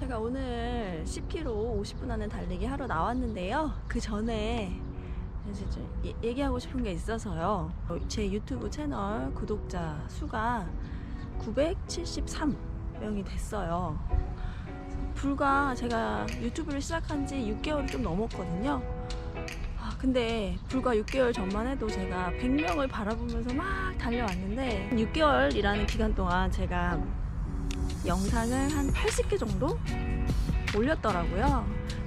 제가 오늘 10km 50분 안에 달리기 하러 나왔는데요. 그 전에 이제 좀 얘- 얘기하고 싶은 게 있어서요. 제 유튜브 채널 구독자 수가 973명이 됐어요. 불과 제가 유튜브를 시작한 지 6개월이 좀 넘었거든요. 아, 근데 불과 6개월 전만 해도 제가 100명을 바라보면서 막 달려왔는데 6개월이라는 기간 동안 제가 영상을 한 80개 정도 올렸더라고요.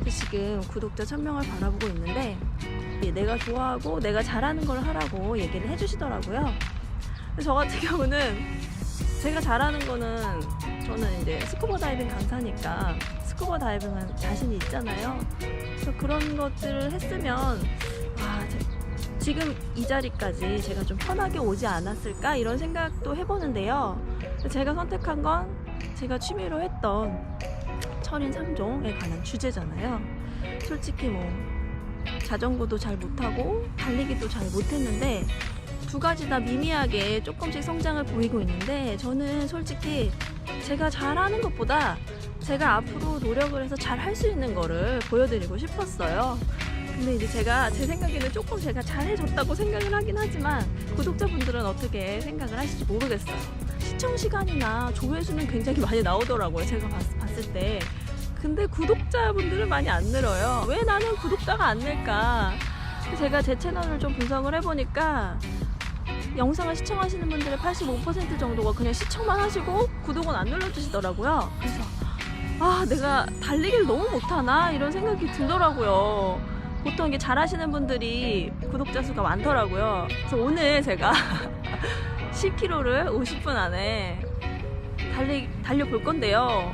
지금 구독자 1000명을 바라보고 있는데 내가 좋아하고 내가 잘하는 걸 하라고 얘기를 해주시더라고요. 저 같은 경우는 제가 잘하는 거는 저는 이제 스쿠버 다이빙 강사니까 스쿠버 다이빙은 자신이 있잖아요. 그래서 그런 것들을 했으면 아, 제- 지금 이 자리까지 제가 좀 편하게 오지 않았을까 이런 생각도 해보는데요. 제가 선택한 건 제가 취미로 했던 철인 3종에 관한 주제잖아요. 솔직히 뭐 자전거도 잘 못하고 달리기도 잘 못했는데 두 가지 다 미미하게 조금씩 성장을 보이고 있는데 저는 솔직히 제가 잘하는 것보다 제가 앞으로 노력을 해서 잘 할 수 있는 거를 보여드리고 싶었어요. 근데 이제 제가 제 생각에는 조금 제가 잘해줬다고 생각을 하긴 하지만 구독자분들은 어떻게 생각을 하실지 모르겠어요. 시청 시간이나 조회수는 굉장히 많이 나오더라고요. 제가 봤, 봤을 때. 근데 구독자분들은 많이 안 늘어요. 왜 나는 구독자가 안 늘까? 제가 제 채널을 좀 분석을 해보니까 영상을 시청하시는 분들의 85% 정도가 그냥 시청만 하시고 구독은 안 눌러주시더라고요. 그래서 아 내가 달리기를 너무 못하나 이런 생각이 들더라고요. 보통 이게 잘하시는 분들이 구독자 수가 많더라고요. 그래서 오늘 제가 10km를 50분 안에 달리 달려 볼 건데요.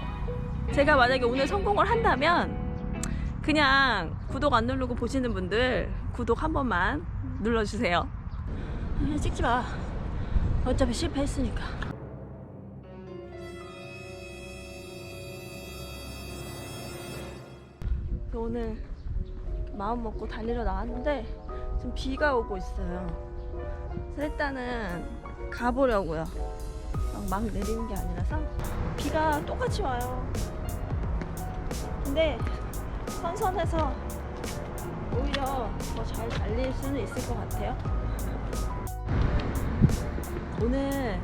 제가 만약에 오늘 성공을 한다면 그냥 구독 안 누르고 보시는 분들 구독 한 번만 눌러주세요. 찍지 마. 어차피 실패했으니까. 오늘 마음 먹고 달리러 나왔는데 지금 비가 오고 있어요. 그래서 일단은 가보려고요. 막, 막 내리는 게 아니라서 비가 똑같이 와요. 근데 선선해서 오히려 더 잘 달릴 수는 있을 것 같아요. 오늘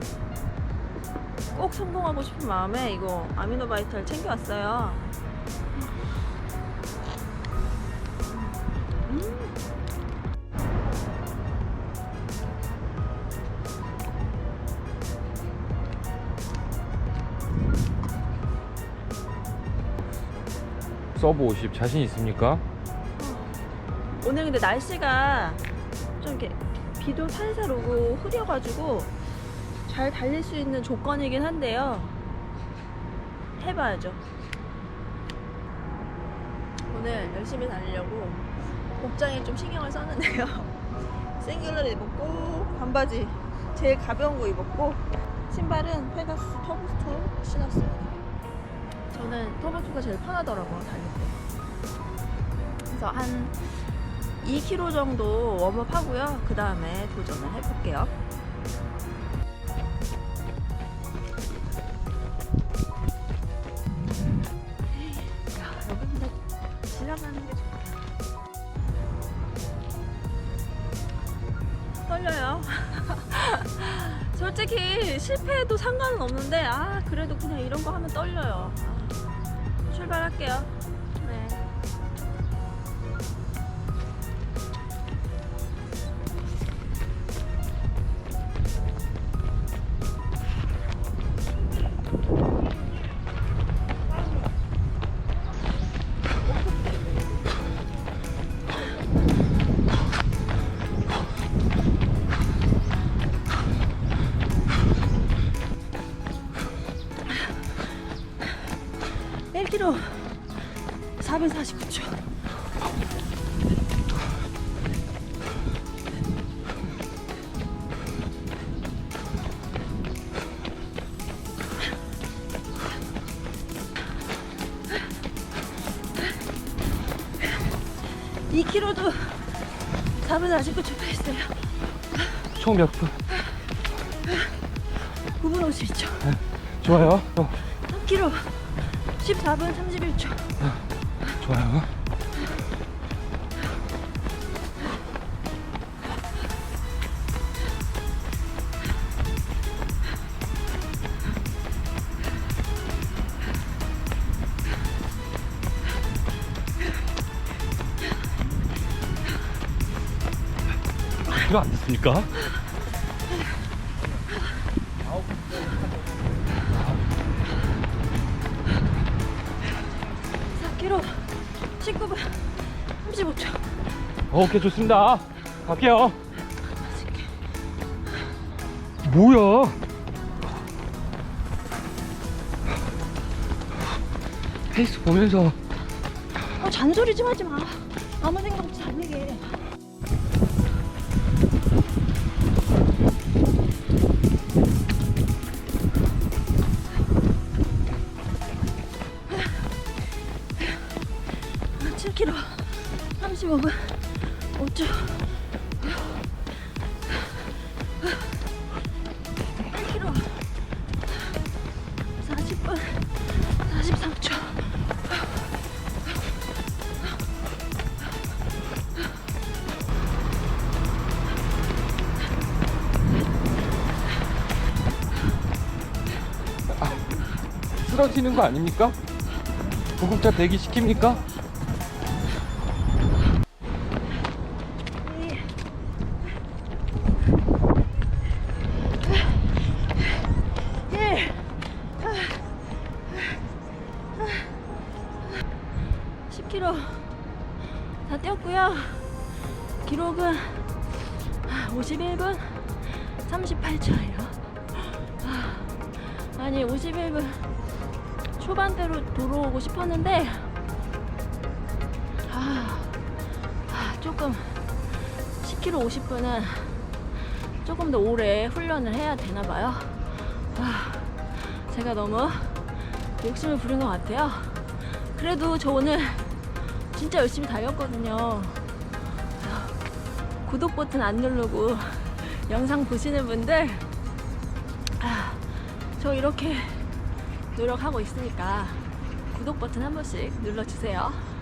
꼭 성공하고 싶은 마음에 이거 아미노바이터를 챙겨왔어요. 서브 50 자신 있습니까? 오늘 근데 날씨가 좀 이렇게 비도 살살 오고 흐려가지고 잘 달릴 수 있는 조건이긴 한데요. 해봐야죠. 오늘 열심히 달리려고 복장에 좀 신경을 썼는데요. 생귤러를 입었고 반바지 제일 가벼운 거 입었고 신발은 페가스 터보스토 신었습니다. 저는 터보스토가 제일 편하더라고요 달릴 때. 그래서 한 2km 정도 웜업 하고요. 그 다음에 도전을 해볼게요. 떨려요. 솔직히 실패해도 상관은 없는데, 아, 그래도 그냥 이런 거 하면 떨려요. 아, 출발할게요. 네. 일 k m 449초. 이 k m 도 4분 49초 패했어요. 총 몇 분? 9분 52초. 좋아요. 어, 3km 14분 31초. 좋아요. 이거 안 됐습니까? 19분 35초. 오케이 좋습니다. 갈게요. 뭐야? 페이스 보면서 어, 잔소리 좀 하지 마. 아무 생각 없이 달리게. 쓰러지는 거 아닙니까? 구급차 대기 시킵니까? 일. 10km 다 뛰었고요. 기록은 51분 38초예요. 아니 51분 초반대로 돌아오고 싶었는데 아, 아, 조금 10km 50분은 조금 더 오래 훈련을 해야 되나 봐요. 아, 제가 너무 욕심을 부린 것 같아요. 그래도 저 오늘 진짜 열심히 달렸거든요. 구독 버튼 안 누르고 영상 보시는 분들, 아, 저 이렇게 노력하고 있으니까 구독 버튼 한 번씩 눌러주세요.